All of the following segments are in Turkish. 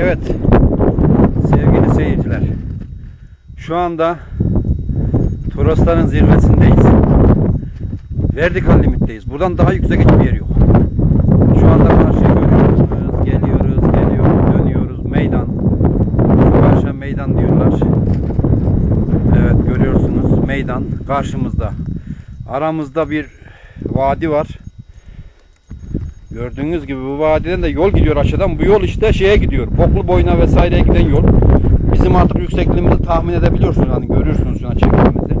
Evet. Sevgili seyirciler. Şu anda Torosların zirvesindeyiz. Vertikal limitteyiz. Buradan daha yüksek hiçbir yer yok. Şu anda karşıya görüyoruz. Geliyoruz, geliyoruz, dönüyoruz. Meydan. Şu karşıya meydan diyorlar. Evet görüyorsunuz. Meydan karşımızda. Aramızda bir vadi var. Gördüğünüz gibi bu vadiden de yol gidiyor aşağıdan. Bu yol işte şeye gidiyor. Boklu boyuna vesaireye giden yol. Bizim artık yüksekliğimizi tahmin edebiliyorsunuz. Hani görüyorsunuz şuna çektiğimizi.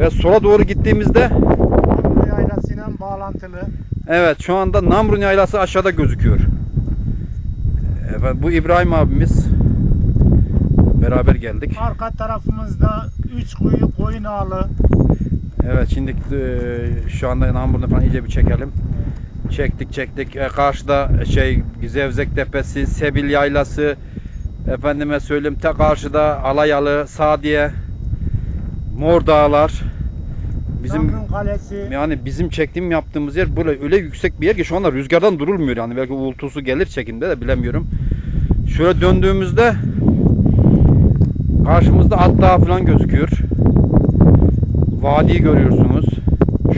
Ve sola doğru gittiğimizde Namlu yaylasıyla bağlantılı. evet şu anda Namrun yaylası aşağıda gözüküyor. Evet, bu İbrahim abimiz beraber geldik. Arka tarafımızda 3 kuyu koyun ağlı. Evet şimdi e, şu anda Namrun'u falan iyice bir çekelim. Çektik çektik. E, karşıda şey Zevzek Tepesi, Sebil Yaylası, efendime söyleyeyim te karşıda Alayalı, Sadiye, Mor Dağlar. Bizim Kalesi. yani bizim çektiğim yaptığımız yer böyle öyle yüksek bir yer ki şu anda rüzgardan durulmuyor yani belki uğultusu gelir çekimde de bilemiyorum. Şöyle döndüğümüzde karşımızda at dağı falan gözüküyor. Vadiyi görüyorsunuz.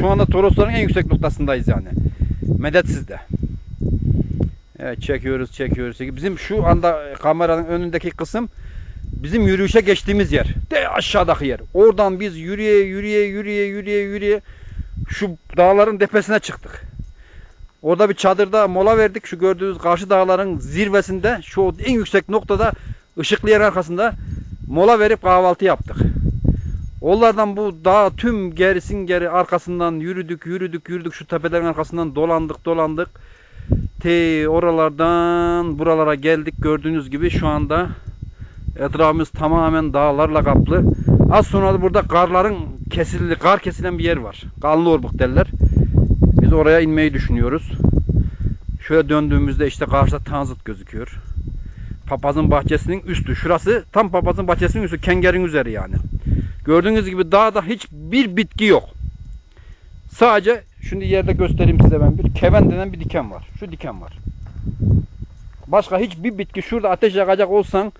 Şu anda Torosların en yüksek noktasındayız yani. Medetsiz'de. Evet çekiyoruz çekiyoruz. çekiyoruz. Bizim şu anda kameranın önündeki kısım bizim yürüyüşe geçtiğimiz yer. De aşağıdaki yer. Oradan biz yürüye yürüye yürüye yürüye yürüye şu dağların tepesine çıktık. Orada bir çadırda mola verdik. Şu gördüğünüz karşı dağların zirvesinde şu en yüksek noktada ışıklı yer arkasında mola verip kahvaltı yaptık. Onlardan bu dağ tüm gerisin geri arkasından yürüdük yürüdük yürüdük şu tepelerin arkasından dolandık dolandık. Te oralardan buralara geldik gördüğünüz gibi şu anda etrafımız tamamen dağlarla kaplı. Az sonra da burada karların kesildi, kar kesilen bir yer var. Kanlı Orbuk derler. Biz oraya inmeyi düşünüyoruz. Şöyle döndüğümüzde işte karşıda Tanzıt gözüküyor. Papazın bahçesinin üstü. Şurası tam papazın bahçesinin üstü. Kengerin üzeri yani. Gördüğünüz gibi dağda hiçbir bitki yok. Sadece şimdi yerde göstereyim size ben bir. Keven denen bir diken var. Şu diken var. Başka hiçbir bitki şurada ateş yakacak olsan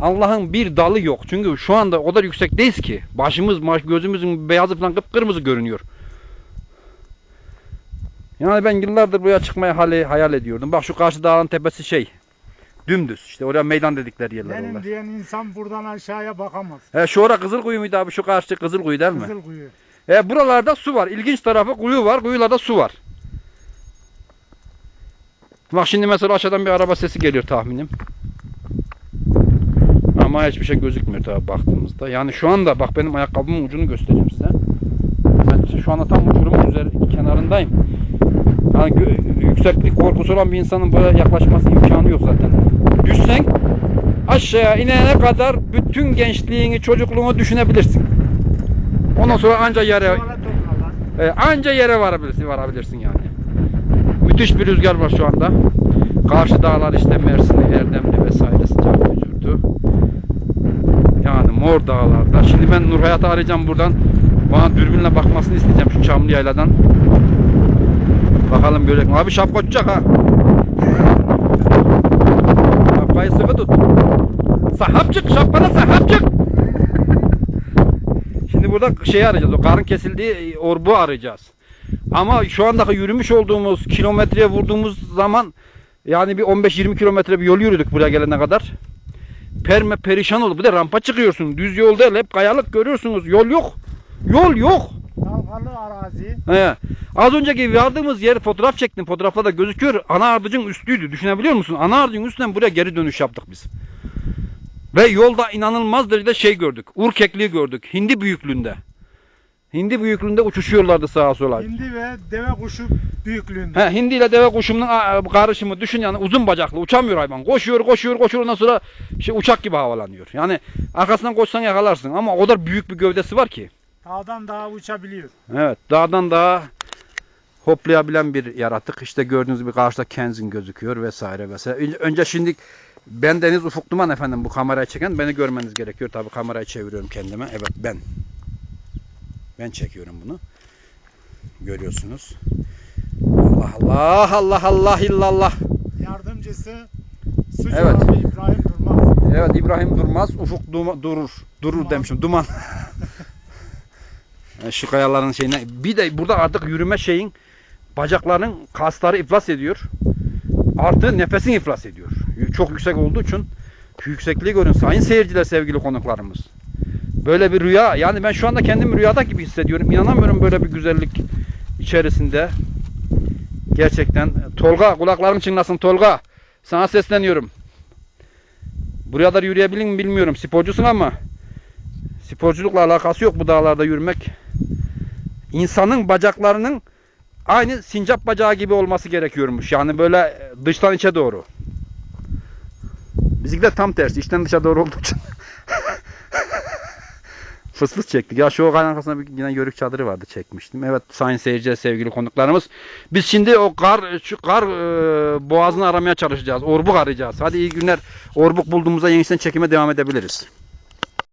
Allah'ın bir dalı yok. Çünkü şu anda o kadar yüksekteyiz ki başımız, baş, gözümüzün beyazı falan kıpkırmızı görünüyor. Yani ben yıllardır buraya çıkmayı hayal ediyordum. Bak şu karşı dağın tepesi şey. Dümdüz. İşte oraya meydan dedikleri yerler Benim onlar. diyen insan buradan aşağıya bakamaz. He şu ora Kızılkuyu muydu abi? Şu karşı Kızılkuyu değil mi? Kızıl kuyu. E buralarda su var. İlginç tarafı kuyu var. Kuyularda su var. Bak şimdi mesela aşağıdan bir araba sesi geliyor tahminim. Ama hiçbir şey gözükmüyor tabi baktığımızda. Yani şu anda bak benim ayakkabımın ucunu göstereyim size. Ben şu anda tam uçurumun üzeri kenarındayım. Yani yükseklik korkusu olan bir insanın böyle yaklaşması imkanı yok zaten. Düşsen aşağıya inene kadar bütün gençliğini, çocukluğunu düşünebilirsin. Ondan sonra anca yere e, anca yere varabilirsin, varabilirsin yani. Müthiş bir rüzgar var şu anda. Karşı dağlar işte Mersinli, Erdemli vesaire sıcak vücudu. Yani mor dağlarda. Şimdi ben Nur Hayat'ı arayacağım buradan. Bana dürbünle bakmasını isteyeceğim şu Çamlı Yayla'dan. Bakalım görecek mi? Abi şapka uçacak ha. Şapkayı sıkı tut. Sahapçık, şapkada sahapçık. Şimdi burada şey arayacağız. O karın kesildiği orbu arayacağız. Ama şu andaki yürümüş olduğumuz kilometreye vurduğumuz zaman yani bir 15-20 kilometre bir yol yürüdük buraya gelene kadar. Perme perişan oldu. Bir de rampa çıkıyorsun. Düz yol değil. Hep kayalık görüyorsunuz. Yol yok. Yol yok. Dalgalı arazi. He. Az önceki vardığımız yer fotoğraf çektim. Fotoğraflarda gözüküyor. Ana ardıcın üstüydü. Düşünebiliyor musun? Ana ardıcın üstünden buraya geri dönüş yaptık biz. Ve yolda inanılmaz derecede şey gördük. Ur kekliği gördük. Hindi büyüklüğünde. Hindi büyüklüğünde uçuşuyorlardı sağa sola. Hindi ve deve kuşu büyüklüğünde. He, hindi ile deve kuşunun a, karışımı düşün yani uzun bacaklı uçamıyor hayvan. Koşuyor koşuyor koşuyor ondan sonra şey, uçak gibi havalanıyor. Yani arkasından koşsan yakalarsın ama o kadar büyük bir gövdesi var ki. Dağdan dağa uçabiliyor. Evet dağdan dağa hoplayabilen bir yaratık. İşte gördüğünüz gibi karşıda Kenzin gözüküyor vesaire vesaire. Önce- Önce şimdi ben Deniz Ufuk Duman efendim bu kamerayı çeken beni görmeniz gerekiyor. Tabii kamerayı çeviriyorum kendime. Evet ben. Ben çekiyorum bunu. Görüyorsunuz. Allah Allah Allah Allah illallah. Yardımcısı Sucu Evet. abi İbrahim Durmaz. Evet İbrahim Durmaz, Ufuk Duma- durur. Durur Duman. demişim. Duman. E, Şu kayaların şeyine. Bir de burada artık yürüme şeyin bacakların kasları iflas ediyor. Artı nefesin iflas ediyor. Çok yüksek olduğu için şu yüksekliği görün. Sayın seyirciler, sevgili konuklarımız. Böyle bir rüya. Yani ben şu anda kendimi rüyada gibi hissediyorum. İnanamıyorum böyle bir güzellik içerisinde. Gerçekten. Tolga kulaklarım çınlasın Tolga. Sana sesleniyorum. Buraya kadar yürüyebilir mi bilmiyorum. Sporcusun ama sporculukla alakası yok bu dağlarda yürümek. İnsanın bacaklarının aynı sincap bacağı gibi olması gerekiyormuş. Yani böyle e, dıştan içe doğru. Bizimkiler tam tersi. içten dışa doğru olduğu için. fıs fıs çektik. Ya şu o arkasında bir yine yörük çadırı vardı çekmiştim. Evet sayın seyirciler sevgili konuklarımız. Biz şimdi o kar şu kar e, boğazını aramaya çalışacağız. Orbuk arayacağız. Hadi iyi günler. Orbuk bulduğumuzda yenisinden çekime devam edebiliriz.